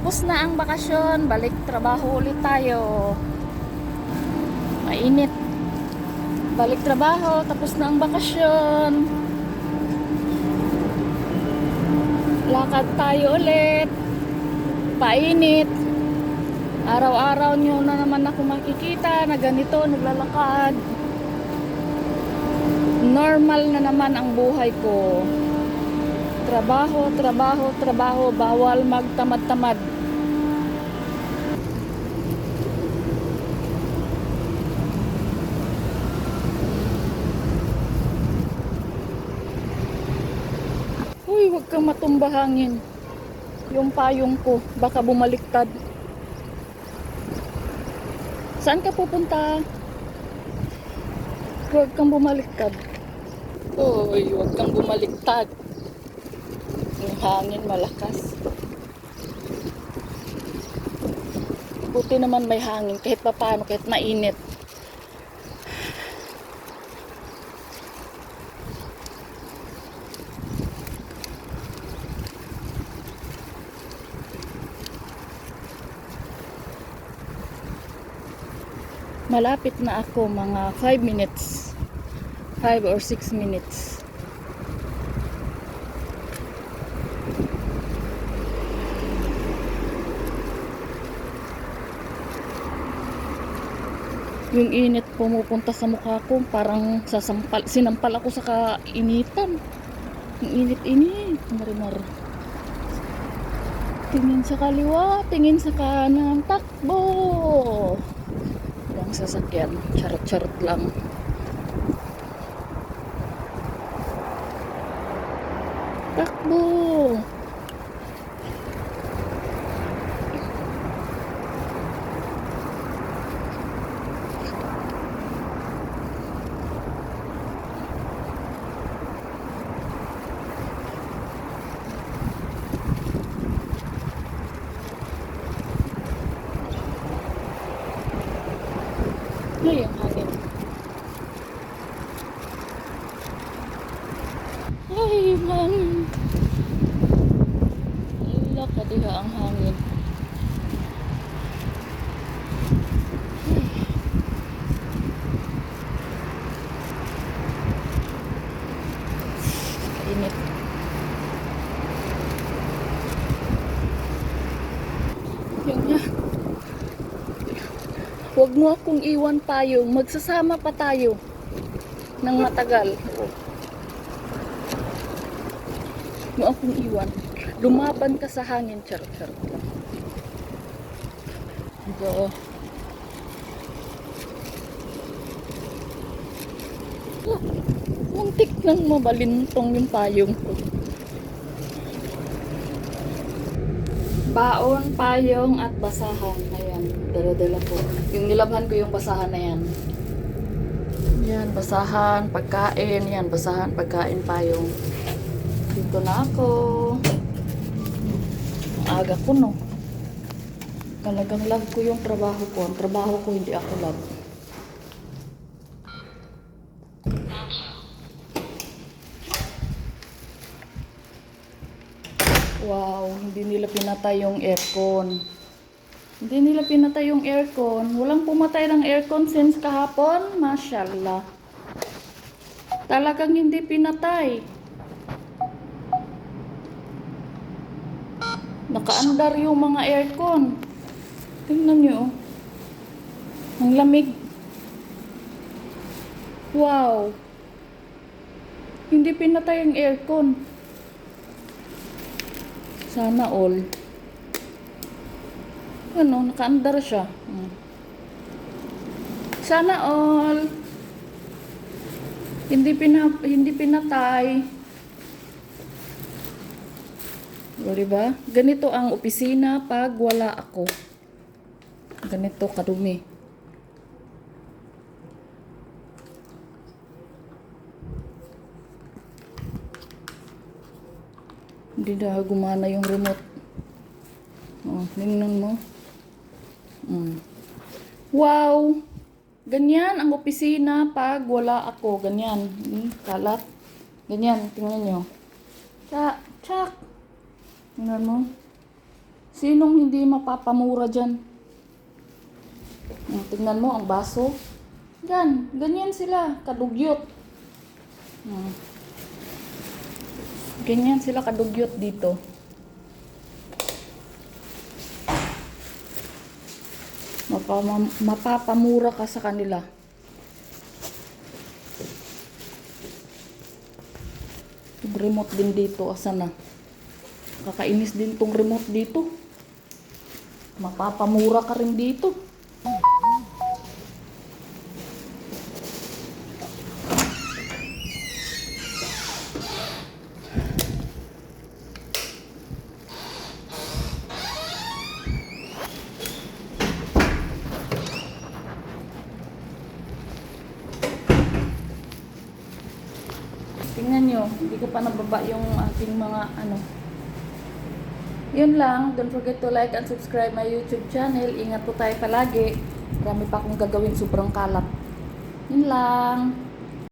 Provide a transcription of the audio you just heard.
Tapos na ang bakasyon, balik trabaho ulit tayo. Mainit. Balik trabaho, tapos na ang bakasyon. Lakad tayo ulit. Painit. Araw-araw nyo na naman ako makikita na ganito, naglalakad. Normal na naman ang buhay ko. Trabaho, trabaho, trabaho, bawal magtamad-tamad. Uy, huwag kang matumba hangin. Yung payong ko, baka bumaliktad. Saan ka pupunta? Huwag kang bumaliktad. Uy, huwag kang bumaliktad. Yung hangin malakas. Buti naman may hangin kahit papaano, kahit mainit. Malapit na ako mga 5 minutes. 5 or 6 minutes. Yung init pumupunta sa mukha ko, parang sasampal, sinampal ako sa kainitan. Yung init-init, marimar. Tingin sa kaliwa, tingin sa kanan, takbo! Walang sasakyan, charot-charot lang. Takbo! Ay, ang hangin. Ay, man. Wala ka diha ang hangin. Ay. Init. Yun nga. Huwag mo akong iwan payong. Magsasama pa tayo ng matagal. Huwag mo akong iwan. Lumaban ka sa hangin. Charot, charot lang. Oo. Ah, Muntik nang mabalintong yung payong ko. Baon, payong at basahan. Ayan, dala-dala ko. Yung nilabhan ko yung basahan na yan. Yan, basahan, pagkain. Yan, basahan, pagkain, payong. Dito na ako. Aga ko, no? Talagang love ko yung trabaho ko. Ang trabaho ko, hindi ako love. Wow, hindi nila pinatay yung aircon. Hindi nila pinatay yung aircon. Walang pumatay ng aircon since kahapon. Mashallah. Talagang hindi pinatay. Nakaandar yung mga aircon. Tingnan nyo. oh. Ang lamig. Wow. Hindi pinatay yung aircon. Sana all. Ano, nakaandar siya. Hmm. Sana all. Hindi pina hindi pinatay. O, diba? Ganito ang opisina pag wala ako. Ganito kadumi. Hindi na gumana yung remote. Oh, tingnan mo. Mm. Wow! Ganyan ang opisina pag wala ako. Ganyan. Mm, kalat. Ganyan. Tingnan nyo. Tsak! Tsak! Tingnan mo. Sinong hindi mapapamura dyan? Hmm, tingnan mo ang baso. Yan, ganyan sila, kadugyot. Hmm. Ganyan sila kadugyot dito. Mapapamura ka sa kanila. Remote din dito, asa na? Kakainis din tong remote dito. Mapapamura ka rin dito. Tingnan nyo, hindi ko pa nababa yung ating mga ano. Yun lang, don't forget to like and subscribe my YouTube channel. Ingat po tayo palagi. Marami pa akong gagawin sobrang kalat. Yun lang.